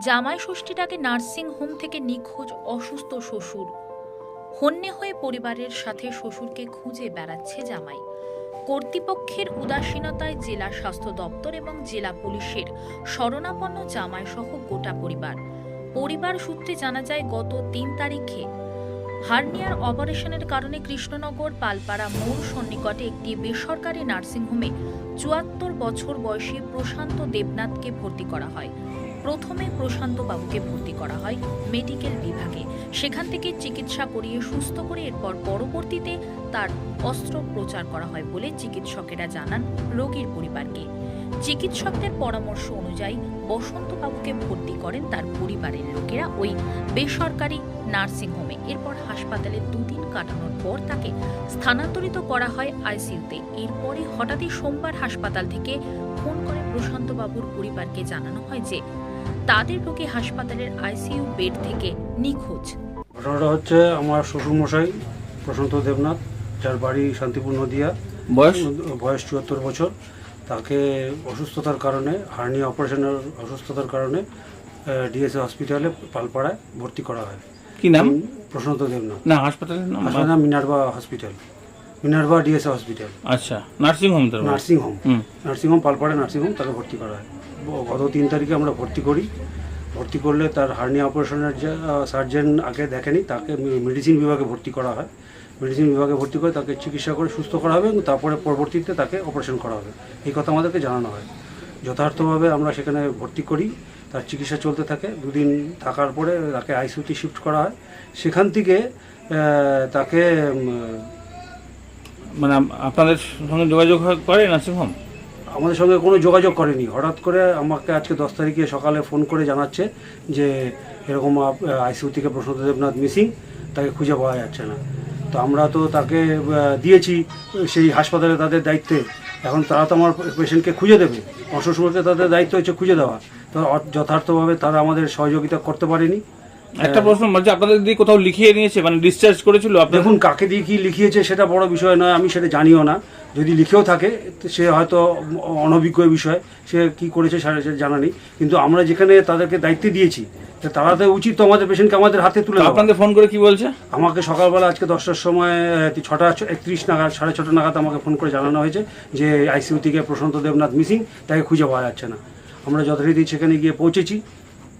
জামাই ষষ্ঠীটাকে nursing home থেকে নিখোঁজ অসুস্থ শ্বশুর। হন্যে হয়ে পরিবারের সাথে শ্বশুরকে খুঁজে বেড়াচ্ছে জামাই। কর্তৃপক্ষের উদাসীনতায় জেলা স্বাস্থ্য দপ্তর এবং জেলা পুলিশের শরণাপন্ন জামাই সহ গোটা পরিবার। পরিবার সূত্রে জানা যায়, গত তিন তারিখে হার্নিয়ার অপারেশনের কারণে কৃষ্ণনগর পালপাড়া মোড় সন্নিকটে একটি বেসরকারি নার্সিংহোমে চুয়াত্তর বছর বয়সী প্রশান্ত দেবনাথকে ভর্তি করা হয়। প্রথমে প্রশান্ত বাবুকে ভর্তি করা হয় মেডিকেল বিভাগে। সেখান থেকে চিকিৎসা করিয়ে সুস্থ করে এরপর পরবর্তীতে তার অস্ত্রোপচার করা হয় বলে চিকিৎসকেরা জানান রোগীর পরিবারকে। চিকিৎসকদের পরামর্শ অনুযায়ী বসন্তবাবুকে ভর্তি করেন তার পরিবারের লোকেরা ওই বেসরকারি নার্সিংহোমে। এরপর হাসপাতালে দুদিন কাটানোর পর তাকে স্থানান্তরিত করা হয় আইসিইউতে। এরপরে হঠাৎই সোমবার হাসপাতাল থেকে ফোন করে প্রশান্তবাবুর পরিবারকে জানানো হয় যে তাদের রোগী হাসপাতালের আইসিইউ বেড থেকে নিখোঁজ। ঘটনাটা হচ্ছে আমার শ্বশুরমশাই প্রশান্ত দেবনাথ যার বাড়ি শান্তিপুর নদিয়া। বয়স? বয়স চুয়াত্তর বছর। তাকে অসুস্থতার কারণে হার্নিয়া অপারেশনের অসুস্থতার কারণে ডিএসএ হসপিটালে পালপাড়ায় ভর্তি করা হয়। কি নাম? প্রশান্ত দেবনাথ। না হাসপাতালের নাম Minerva hospital. Minerva DSA hospital আচ্ছা নার্সিং হোম নার্সিং হোম। হুম nursing home Palpara nursing home তাকে ভর্তি করা হয়। গত তিন তারিখে আমরা ভর্তি করি। ভর্তি করলে তার হার্নিয়া অপারেশনের যে সার্জন আগে দেখেনি তাকে মেডিসিন বিভাগে ভর্তি করা হয়। মেডিসিন বিভাগে ভর্তি করে তাকে চিকিৎসা করে সুস্থ করা হবে এবং তারপরে পরবর্তীতে তাকে অপারেশন করা হবে। এই কথা আমাদেরকে জানানো হয়। যথার্থভাবে আমরা সেখানে ভর্তি করি তার চিকিৎসা চলতে থাকে। দুদিন থাকার পরে তাকে আইসিউতে শিফট করা হয়। সেখান থেকে তাকে মানে আপনাদের সঙ্গে যোগাযোগ করে নার্সিং হোম আমাদের সঙ্গে কোনো যোগাযোগ করেনি। হঠাৎ করে আমাকে আজকে দশ তারিখে সকালে ফোন করে জানাচ্ছে যে এরকম আইসিউ থেকে প্রশান্ত দেবনাথ মিসিং? তাকে খুঁজে পাওয়া যাচ্ছে না। তো আমরা তো তাকে দিয়েছি, সেই হাসপাতালে তাদের দায়িত্বে। এখন তারা তো আমার পেশেন্টকে খুঁজে দেবে। অশ্বশুরকে তাদের দায়িত্ব হচ্ছে খুঁজে দেওয়া। তো যথার্থভাবে তারা আমাদের সহযোগিতা করতে পারেনি। একটা প্রশ্ন বলছে আপনাদের দিয়ে কোথাও লিখিয়ে নিয়েছে মানে ডিসচার্জ করেছিল দেখুন কাকে দিয়ে কি লিখিয়েছে সেটা বড় বিষয় নয় আমি সেটা জানিও না। যদি লিখেও থাকে সে হয়তো অনভিজ্ঞ বিষয় সে কি করেছে সেটা সেটা জানা নেই। কিন্তু আমরা যেখানে তাদেরকে দায়িত্ব দিয়েছি তো তারা তো উচিত তো আমাদের পেশেন্টকে আমাদের হাতে তুলে আপনাদের ফোন করে কি বলছে? আমাকে সকালবেলা আজকে দশটার সময় ছটা একত্রিশ নাগাদ সাড়ে ছটা নাগাদ আমাকে ফোন করে জানানো হয়েছে যে আইসিইউ থেকে প্রশান্ত দেবনাথ মিসিং তাকে খুঁজে পাওয়া যাচ্ছে না। আমরা যথারীতি সেখানে গিয়ে পৌঁছেছি।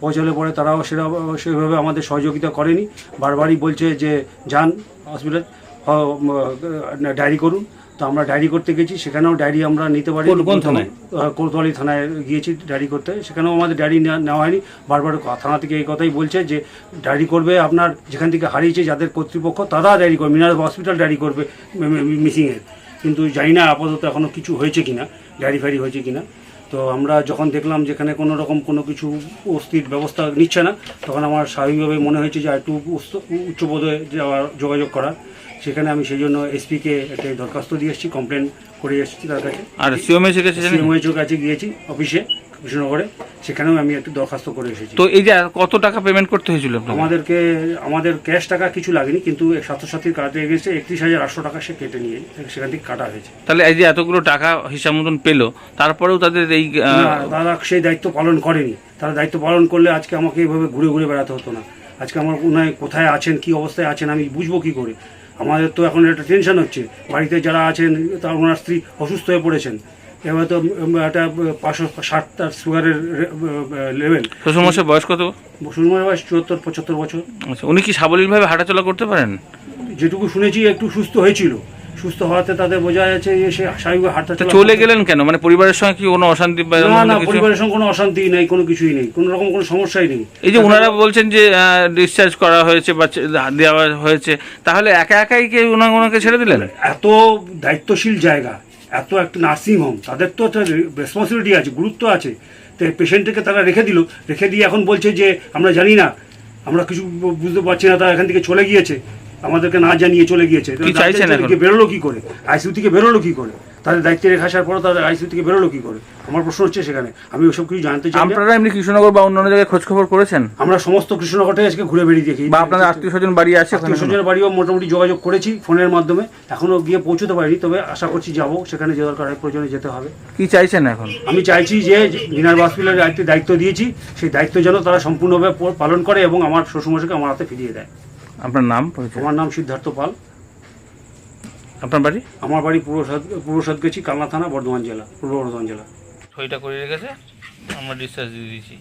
পৌঁছালে পরে তারাও সেটা সেভাবে আমাদের সহযোগিতা করেনি। বারবারই বলছে যে যান হসপিটাল ডায়েরি করুন। তো আমরা ডায়েরি করতে গেছি সেখানেও ডায়েরি আমরা নিতে পারি কোন- থানায়? কোতোয়ালি থানায় গিয়েছি ডায়েরি করতে। সেখানেও আমাদের ডায়েরি নেওয়া নেওয়া হয়নি। বারবার থানা থেকে এই কথাই বলছে যে ডায়েরি করবে আপনার যেখান থেকে হারিয়েছে যাদের কর্তৃপক্ষ তারা ডায়েরি করবে। মিনার হসপিটাল ডায়েরি করবে মিসিংয়ের কিন্তু জানি না আপাতত এখনও কিছু হয়েছে কিনা ডায়েরি ফায়ারি হয়েছে কিনা। তো আমরা যখন দেখলাম যেখানে কোনো রকম কোনো কিছু অস্থির ব্যবস্থা নিচ্ছে না তখন আমার স্বাভাবিকভাবে মনে হয়েছে যে একটু উচ্চ- উচ্চপদে যাওয়ার যোগাযোগ করা সেখানে আমি সেই জন্য এসপিকে একটা দরখাস্ত দিয়ে এসেছি কমপ্লেন করে এসেছি তার কাছে। আর সিএমএসের কাছে সিএমএসের কাছে গিয়েছি অফিসে কৃষ্ণনগরে সেখানেও আমি একটু দরখাস্ত করে এসেছি। তো এই যে কত টাকা পেমেন্ট করতে হয়েছিল আমাদেরকে আমাদের ক্যাশ টাকা কিছু লাগেনি কিন্তু স্বাস্থ্যসাথীর কাটে গেছে একত্রিশ হাজার আটশো টাকা সে কেটে নিয়ে সেখান থেকে কাটা হয়েছে। তাহলে এই যে এতগুলো টাকা হিসাব মতন পেল তারপরেও তাদের এই তারা সেই দায়িত্ব পালন করেনি। তারা দায়িত্ব পালন করলে আজকে আমাকে এইভাবে ঘুরে ঘুরে বেড়াতে হতো না। আজকে আমার ওনায় কোথায় আছেন কি অবস্থায় আছেন আমি বুঝব কি করে? আমাদের তো এখন একটা টেনশন হচ্ছে। বাড়িতে যারা আছেন তার ওনার স্ত্রী অসুস্থ হয়ে পড়েছেন। এবার তো একটা পাঁচশো ষাট তার সুগারের লেভেল শ্বশুরমশাই বয়স কত? সুরমার বয়স চুয়াত্তর পঁচাত্তর বছর। আচ্ছা উনি কি সাবলীলভাবে হাঁটাচলা করতে পারেন? যেটুকু শুনেছি একটু সুস্থ হয়েছিল। সুস্থ হওয়াতে তাদের বোঝা যাচ্ছে যে সে স্বাভাবিক হাঁটা চলে গেলেন কেন? মানে পরিবারের সঙ্গে কি কোনো অশান্তি না না পরিবারের সঙ্গে কোনো অশান্তি নেই কোনো কিছুই নেই। কোনো রকম কোনো সমস্যাই নেই। এই যে ওনারা বলছেন যে ডিসচার্জ করা হয়েছে বা দেওয়া হয়েছে তাহলে একা একাই কি ওনা- ওনাকে ছেড়ে দিলেন? এত দায়িত্বশীল জায়গা। এত একটা নার্সিং হোম তাদের তো একটা রেসপন্সিবিলিটি আছে গুরুত্ব আছে। তো পেশেন্টকে তারা রেখে দিল রেখে দিয়ে এখন বলছে যে আমরা জানি না আমরা কিছু বুঝতে পারছি না তারা এখান থেকে চলে গিয়েছে আমাদেরকে না জানিয়ে চলে গিয়েছে। বেরোলো কি করে? আইসিউ থেকে বেরোলো কি করে? তাদের দায়িত্বে রেখে আসার পরে তাদের আইসিইউ থেকে বেরোলো কি করে? আমার প্রশ্ন হচ্ছে সেখানে। আমি ওসব কিছু জানতে চাই আপনারা এমনি কৃষ্ণনগর বা অন্যান্য জায়গায় খোঁজ খবর করেছেন? আমরা সমস্ত কৃষ্ণনগর থেকে আজকে ঘুরে বেরিয়ে দেখি। বা আপনাদের আত্মীয় স্বজন বাড়ি আছে আত্মীয় স্বজনের বাড়িও মোটামুটি যোগাযোগ করেছি ফোনের মাধ্যমে। এখনও গিয়ে পৌঁছতে পারিনি তবে আশা করছি যাব। সেখানে যে দরকার হয় প্রয়োজনে যেতে হবে। কি চাইছেন এখন? আমি চাইছি যে মিনার হসপিটালের দায়িত্ব দায়িত্ব দিয়েছি। সেই দায়িত্ব যেন তারা সম্পূর্ণভাবে পালন করে এবং আমার শ্বশুরমশাইকে আমার হাতে ফিরিয়ে দেয়। আপনার নাম আমার নাম সিদ্ধার্থ পাল। আপনার বাড়ি? আমার বাড়ি পূর্ব সাদ- পূর্ব সাতগাছি কালনা থানা বর্ধমান জেলা পূর্ব বর্ধমান জেলা। ছয়টা করে রেখেছে আমরা ডিসচার্জ দিয়ে দিয়েছি।